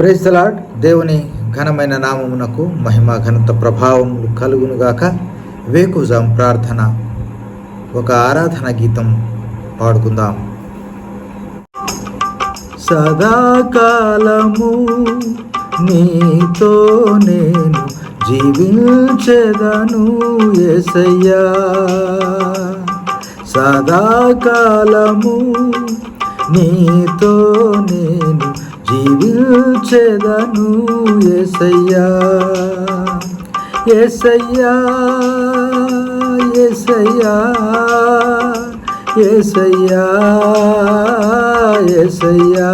Praise the Lord దేవుని ఘనమైన నామమునకు మహిమ ఘనత ప్రభావములు కలుగునుగాక. వేకుజాం ప్రార్థన ఒక ఆరాధన గీతం పాడుకుందాం. సదాకాలము నీతో నేను జీవించెదను ఎసయ్యా సదాకాలము నీతో నేను జీవించెదను ఎసయ్యా ఎసయ్యా ఎసయ్యా ఎసయ్యా ఎసయ్యా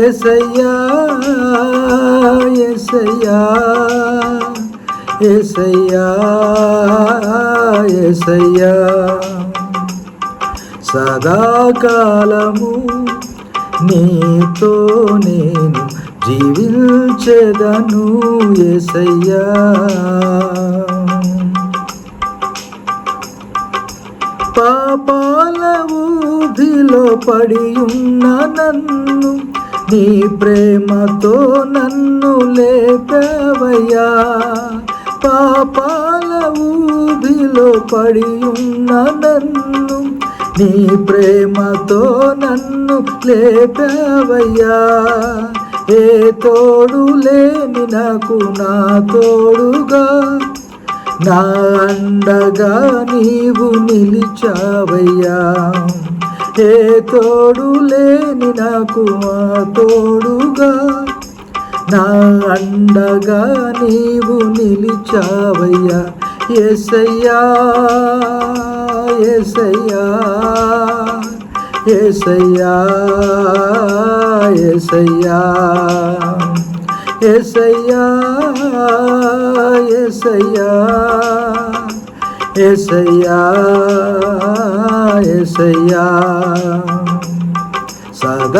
ఎసయ్యా ఎసయ్యా ఎసయ్యా ఎసయ్యా సదాకాలము నీతో నేను జీవించదను ఎసయ్యా పాపాల ఊధిలో పడి ఉన్న నన్ను నీ ప్రేమతో నన్ను లేపవయ్యా. పాపాల ఊధిలో పడి ఉన్న నన్ను నీ ప్రేమతో నన్ను లేపావయ్యా. ఏ తోడు లేని నాకు నా తోడుగా. నా అండగా నీవు నిలిచావయ్యా. ఏ తోడు లేని నాకు ఆ తోడుగా. నా అండగా నీవు నిలిచావయ్యా. ఎసయ్యా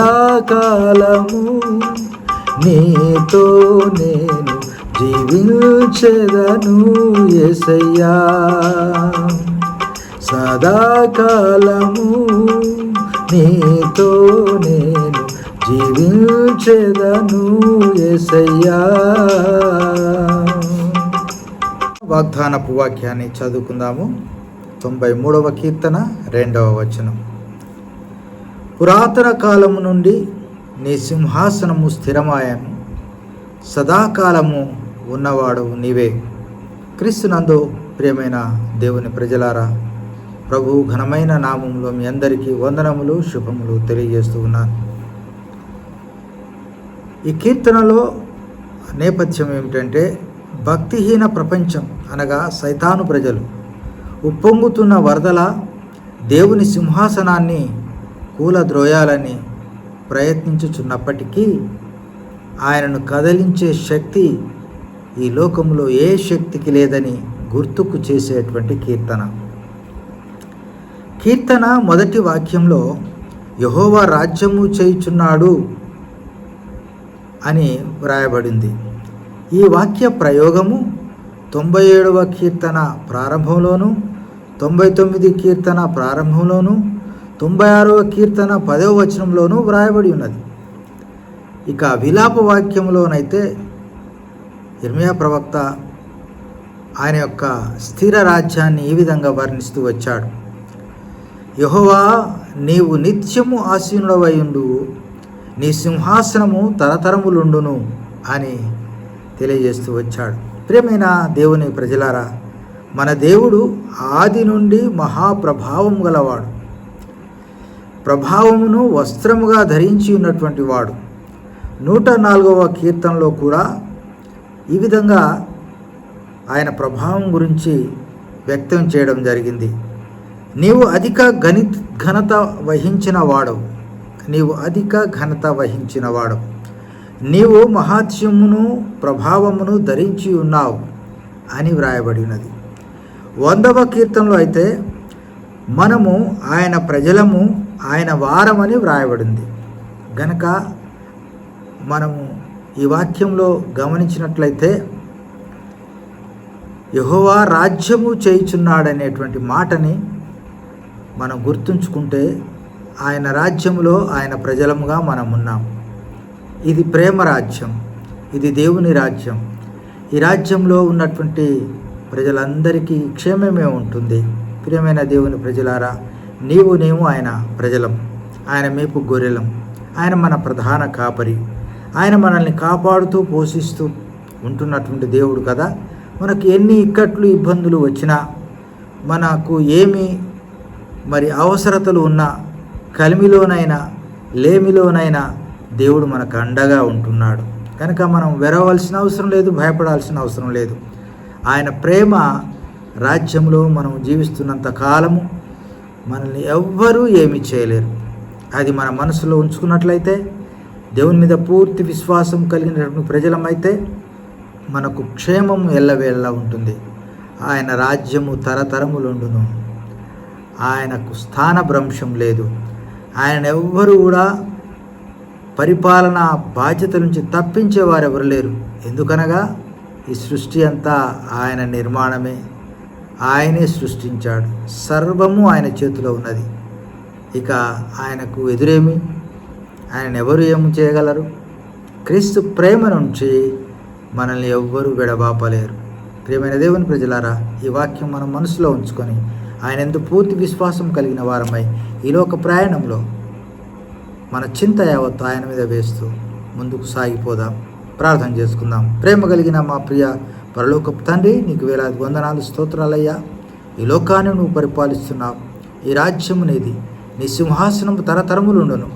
సదాకాలము నీతో నేను జీవించదను ఎసయ్యా సదాకాలము నీతో నేను జీవించెదను ఎసయ్యా వాగ్దానపు వాక్యాన్ని చదువుకుందాము. తొంభై మూడవ కీర్తన రెండవ వచనం. పురాతన కాలము నుండి నీ సింహాసనము స్థిరమాయను. సదాకాలము ఉన్నవాడు నీవే. క్రీస్తునందు ప్రియమైన దేవుని ప్రజలారా ప్రభు ఘనమైన నామంలో మీ అందరికీ వందనములు శుభములు తెలియజేస్తూ ఉన్నాను. ఈ కీర్తనలో నేపథ్యం ఏమిటంటే భక్తిహీన ప్రపంచం అనగా సైతాను ప్రజలు. ఉప్పొంగుతున్న వరదల దేవుని సింహాసనాన్ని కూలద్రోయాలని ప్రయత్నించుచున్నప్పటికీ ఆయనను కదిలించే శక్తి ఈ లోకంలో ఏ శక్తికి లేదని గుర్తుకు చేసేటువంటి కీర్తన. కీర్తన మొదటి వాక్యంలో యహోవా రాజ్యము చేయుచున్నాడు అని వ్రాయబడింది. ఈ వాక్య ప్రయోగము తొంభై ఏడవ కీర్తన ప్రారంభంలోను తొంభై తొమ్మిది కీర్తన ప్రారంభంలోను తొంభై ఆరవ కీర్తన పదవ వచనంలోనూ వ్రాయబడి ఉన్నది. ఇక విలాప వాక్యంలోనైతే ఇర్మియా ప్రవక్త ఆయన యొక్క స్థిర రాజ్యాన్ని ఈ విధంగా వర్ణిస్తూ వచ్చాడు. యహోవా నీవు నిత్యము ఆసీనుడవయుండు నీ సింహాసనము తరతరములుండును అని తెలియజేస్తూ వచ్చాడు. ప్రియమైన దేవుని ప్రజలారా మన దేవుడు ఆది నుండి మహాప్రభావం గలవాడు. ప్రభావమును వస్త్రముగా ధరించి ఉన్నటువంటి వాడు. నూట నాలుగవ కీర్తనలో కూడా ఈ విధంగా ఆయన ప్రభావం గురించి వ్యక్తం చేయడం జరిగింది. నీవు అధిక గణి ఘనత వహించిన వాడవు. నీవు అధిక ఘనత వహించిన వాడవు. నీవు మహాత్యమును ప్రభావమును ధరించి ఉన్నావు అని వ్రాయబడి ఉన్నది వందవ కీర్తనలో అయితే మనము ఆయన ప్రజలము ఆయన వారమని వ్రాయబడింది. గనక మనము ఈ వాక్యంలో గమనించినట్లయితే యహోవా రాజ్యము చేయుచున్నాడనేటువంటి మాటని మనం గుర్తుంచుకుంటే ఆయన రాజ్యంలో ఆయన ప్రజలముగా మనం ఉన్నాం. ఇది ప్రేమ రాజ్యం. ఇది దేవుని రాజ్యం. ఈ రాజ్యంలో ఉన్నటువంటి ప్రజలందరికీ క్షేమమే ఉంటుంది. ప్రియమైన దేవుని ప్రజలారా నీవు నేను ఆయన ప్రజలం. ఆయన మేపు గొర్రెలం. ఆయన మన ప్రధాన కాపరి. ఆయన మనల్ని కాపాడుతూ పోషిస్తూ ఉంటున్నటువంటి దేవుడు కదా. మనకు ఎన్ని ఇక్కట్లు ఇబ్బందులు వచ్చినా మనకు ఏమి మరి అవసరతలు ఉన్నా కలిమిలోనైనా లేమిలోనైనా దేవుడు మనకు అండగా ఉంటున్నాడు. కనుక మనం వెరవలసిన అవసరం లేదు భయపడాల్సిన అవసరం లేదు. ఆయన ప్రేమ రాజ్యంలో మనం జీవిస్తున్నంత కాలము మనల్ని ఎవ్వరూ ఏమీ చేయలేరు. అది మన మనసులో ఉంచుకున్నట్లయితే దేవుని మీద పూర్తి విశ్వాసం కలిగినటువంటి ప్రజలమైతే మనకు క్షేమం ఎల్లవేళలా ఉంటుంది. ఆయన రాజ్యము తరతరములుండును. ఆయనకు స్థానభ్రంశం లేదు. ఆయన ఎవ్వరు కూడా పరిపాలన బాధ్యత నుంచి తప్పించేవారు ఎవరు లేరు. ఎందుకనగా ఈ సృష్టి అంతా ఆయన నిర్మాణమే. ఆయనే సృష్టించాడు. సర్వము ఆయన చేతిలో ఉన్నది. ఇక ఆయనకు ఎదురేమి? ఆయన ఎవరు ఏమి చేయగలరు? క్రీస్తు ప్రేమ నుంచి మనల్ని ఎవ్వరూ విడబాపలేరు. ప్రియమైన దేవుని ప్రజలారా ఈ వాక్యం మనం మనసులో ఉంచుకొని ఆయన ఎందు పూర్తి విశ్వాసం కలిగిన వారమై ఈ లోక ప్రయాణంలో మన చింత యావత్తు ఆయన మీద వేస్తూ ముందుకు సాగిపోదాం. ప్రార్థన చేసుకుందాం. ప్రేమ కలిగిన మా ప్రియ పరలోకపు తండ్రి నీకు వేలాది వందనాలు స్తోత్రాలయ్యా. ఈ లోకాన్ని నువ్వు పరిపాలిస్తున్నావు. ఈ రాజ్యం నీది నీ సింహాసనం తరతరములుండును.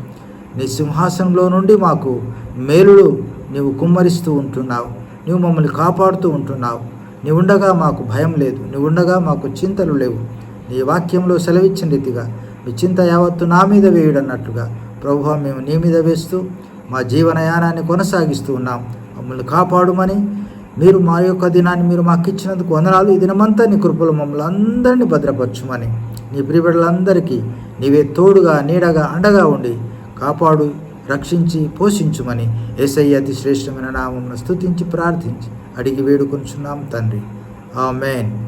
నీ సింహాసనంలో నుండి మాకు మేలులు నీవు కుమ్మరిస్తూ ఉంటున్నావు. నీవు మమ్మల్ని కాపాడుతూ ఉంటున్నావు. నీవుండగా ఉండగా మాకు భయం లేదు. నీ ఉండగా మాకు చింతలు లేవు. నీ వాక్యంలో సెలవిచ్చిన రీతిగా మీ చింత యావత్తు నా మీద వేయుడన్నట్లుగా ప్రభు మేము నీ మీద వేస్తూ మా జీవనయానాన్ని కొనసాగిస్తూ ఉన్నాం. మమ్మల్ని కాపాడుమని మీరు మా యొక్క దినాన్ని మీరు మాకు ఇచ్చినందుకు వందనాలు. ఈ దినమంతా నీ కృపలు మమ్మల్ని అందరినీ భద్రపరచుమని నీ ప్రియబిడ్డలందరికీ నీవే తోడుగా నీడగా అండగా ఉండి కాపాడు రక్షించి పోషించుమని ఏసయ్య అతి శ్రేష్టమైన నామం స్తుతించి ప్రార్థించి అడిగి వేడుకొంచున్నాం తండ్రి. ఆమెన్.